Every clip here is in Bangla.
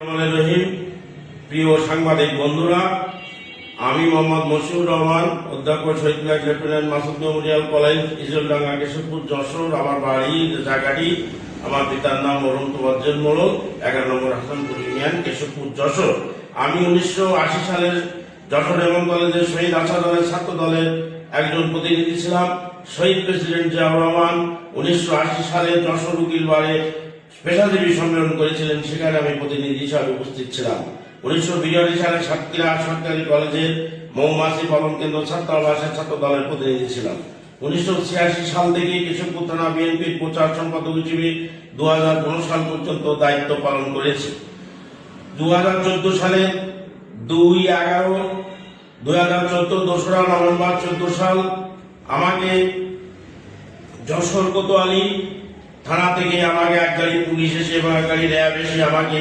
রহিম, প্রিয় সাংবাদিক বন্ধুরা, আমি মোহাম্মদ মশিউর রহমান অধ্যাপক Shahid black lieutenant Masud memorial college, Ijaldanga Keshabpur, Jashore, আমার বাড়ি জায়গাটি আমার পিতার নাম অরুণ তোয়াজ্জেল মোড়ল এগারো নম্বর হাসানপুর ইউনিয়ন, কেশবপুর, যশোর। আমি উনিশশো আশি সালের যশোর এবং কলেজের শহীদ আশা দলের ছাত্র দলের একজন প্রতিনিধি ছিলাম। শহীদ প্রেসিডেন্ট জিয়াউর রহমান উনিশশো আশি সালে যশোর উকিলবারে পেশাজীবী সম্মেলন করেছিলেন, সেখানে আমি প্রতিনিধি হিসাবে উপস্থিত ছিলাম। উনিশশো বিরাশি সালে সাতক্ষীরা সরকারি কলেজের মৌমাছি পালন কেন্দ্র ছাত্রাবাসের ছাত্র দলের প্রতিনিধি ছিলাম। উনিশশো ছিয়াশি সাল থেকে কেশবপুর থানা বিএনপির প্রচার সম্পাদক হিসেবে দু সাল পর্যন্ত দায়িত্ব পালন করেছি। দু হাজার চোদ্দ সালে দুই এগারো দুই হাজার চোদ্দ দোসরা নভেম্বর চোদ্দ সাল আমাকে যশোর কোতোয়ালি থানা থেকে আমাকে এক গাড়ি পুলিশ এসে এবং এক গাড়ি র্যাব এসে আমাকে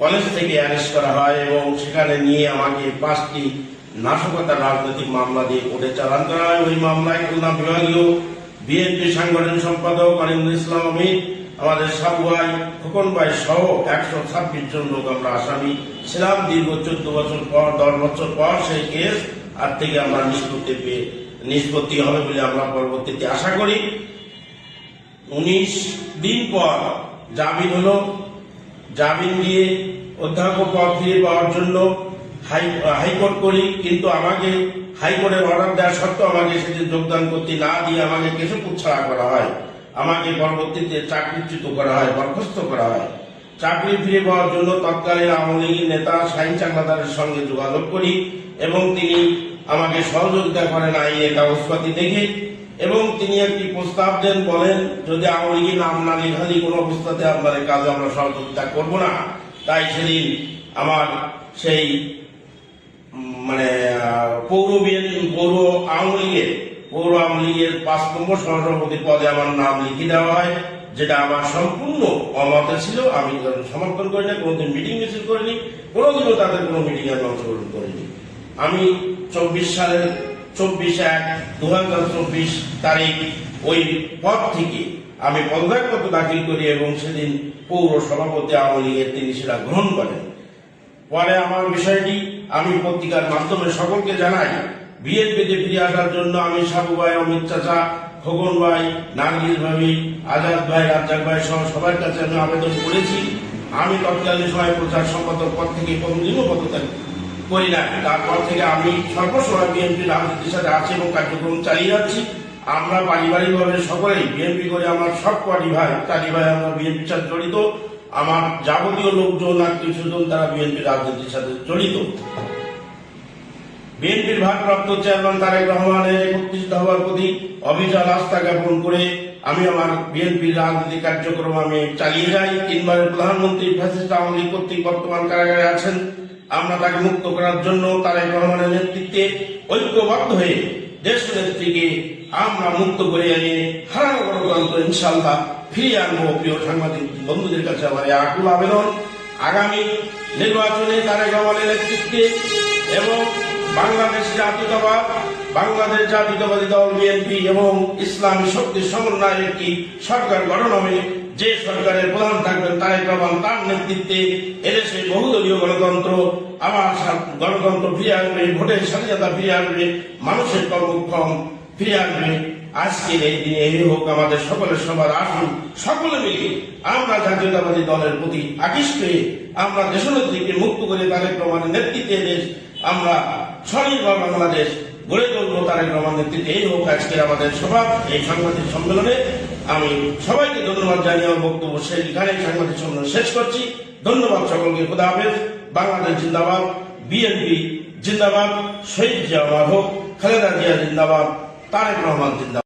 কলেজ থেকে অ্যারেস্ট করা হয় এবং সেখানে নিয়ে আমাকে পাঁচটি নাশকতার রাজনৈতিক মামলা দিয়ে কোর্টে চালান করা হয়। ওই মামলায় খুলনা বিভাগীয় বিএনপি সাংগঠনিক সম্পাদক অরিন্দুল ইসলাম অমিত, আমাদের সাবু ভাই খোকন ভাই সহ একশো ছাব্বিশ জন লোক আমরা আসামি ছিলাম। দীর্ঘ চোদ্দ বছর পর, দশ বছর পর সেই কেস আর থেকে আমরা নিষ্পত্তি পেয়ে, নিষ্পত্তি হবে বলে আমরা পরবর্তীতে আশা করি। উনিশ দিন পর জামিন হলো। জামিন দিয়ে অধ্যাপক পদ ফিরে পাওয়ার জন্য হাই, হাইকোর্ট করি, কিন্তু আমাকে হাইকোর্টের অর্ডার দেওয়া সত্ত্বেও আমাকে সেদিন যোগদান করতে না দিয়ে আমাকে কেশবপুর ছাড়া করা হয়। আমাকে পরবর্তীতে চাকরিচ্যুত করা হয়, বরখাস্ত করা হয়। চাকরি ফিরে পাওয়ার জন্য তৎকালীন আওয়ামী লীগের নেতা শাহিন চাকলাদারের সঙ্গে যোগাযোগ করি এবং তিনি আমাকে সহযোগিতা করেন আইএ কাগজপাতি দেখে। এবং তিনি একটি প্রস্তাব দেন, বলেন, যদি আওয়ামী নাম না লেখালি কোনো অবস্থাতে আপনার এই কাজে আমরা সহযোগিতা করব না। তাই সেদিন আমার সেই মানে পৌর পৌর আওয়ামী লীগের, পৌর আওয়ামী লীগের পাঁচ নম্বর সহসভাপতি পদে আমার নাম লিখে দেওয়া হয়, যেটা আমার সম্পূর্ণ অমতে ছিল। আমি সমর্থন করি না কোনোদিন মিটিং মিছিল করিনি, কোনোদিনও তাদের কোনো মিটিং আমি অংশগ্রহণ করিনি। আমি চব্বিশ সালের চব্বিশ এক দু হাজার চব্বিশ তারিখ, ওই পদ থেকে আমি পদত্যাগপত্র দাখিল করি এবং সেদিন পৌর সভাপতি আওয়ামী লীগের তিনি সেটা গ্রহণ করেন। পরে আমার বিষয়টি আমি পত্রিকার মাধ্যমে সকলকে জানাই, বিএনপিতে ফিরে আসার জন্য আমি সাবু ভাই, অমিত চাচা, খোকন ভাই নার্গিস ভাবি, আজাদ ভাই, রাজ্জাক ভাই সহ সবার কাছে আমি আবেদন করেছি। আমি তৎকালীন সময় প্রচার সম্পাদক পদ থেকে কোনদিনও পদত্যাগ করি না তারপর থেকে আমি সর্বসময় বিএনপি রাজনীতির সাথে আছি এবং কার্যক্রম চালিয়ে যাচ্ছি। আমরা পারিবারিকভাবে সকলেই বিএনপি করে আমার সব কটি ভাই চারি ভাই আমরা বিএনপির সাথে জড়িত। আমার যাবতীয় লোকজন, আত্মীয় স্বজন তারা বিএনপি রাজনীতির সাথে জড়িত। বিএনপির ভারপ্রাপ্ত চেয়ারম্যান তারেক রহমানের একত্রিশ হওয়ার প্রতি অবিচল আস্থা জ্ঞাপন করে আমি আমার বিএনপির রাজনৈতিক কার্যক্রম আমি চালিয়ে যাই। তিনবারের প্রধানমন্ত্রী, ফ্যাসিস্ট আওয়ামী লীগ কর্তৃক বর্তমান কারাগারে আছেন। আমরা তাকে মুক্ত করার জন্য তারেক রহমানের নেতৃত্বে ঐক্যবদ্ধ হয়ে দেশ নেত্রীকে আমরা মুক্ত করে এনে হারানো গণতন্ত্র ইনশাল্লাহ ফিরিয়ে আনব। প্রিয় সাংবাদিক বন্ধুদের কাছে আমার আকুল আবেদন। আগামী নির্বাচনে তারেক রহমানের নেতৃত্বে এবং বাংলাদেশ জাতীয়তাবাদ, বাংলাদেশ জাতীয়তাবাদী দল, বিএনপি এবং ইসলামী শক্তির সমন্বয়ে একটি সরকার গঠন হবে। যে সরকারের প্রধান থাকবেন তারেক রহমান তার নেতৃত্বে এদেশে বহুদলীয় গণতন্ত্র আবার সা- গণতন্ত্র ফিরে আসবে, ভোটের স্বাধীনতা ফিরে আসবে, মানুষের কর্মক্ষম ফিরে আসবে। আজকের এই দিনে এই হোক আমাদের সকলের সবার আসুন, সকলে মিলে আমরা জাতীয়তাবাদী দলের প্রতি আকৃষ্ট হয়ে আমরা দেশনেত্রীকে মুক্ত করে তারেক রহমানের নেতৃত্বে দেশ, আমরা স্বনির্ভর বাংলাদেশ গড়ে তুলবো তারেক রহমান নেতৃত্বে। এই হোক আজকের আমাদের সভা, এই সাংবাদিক সম্মেলনে। আমি সবাইকে ধন্যবাদ জানিয়ে আমার বক্তব্য সেইখানে সাংবাদিক সম্মেলন শেষ করছি। ধন্যবাদ সকলকে। খুদা হাফেজ। বাংলাদেশ জিন্দাবাদ। বিএনপি জিন্দাবাদ। শহীদ জিয়া হোক খালেদা জিয়া জিন্দাবাদ। তারেক রহমান জিন্দাবাদ।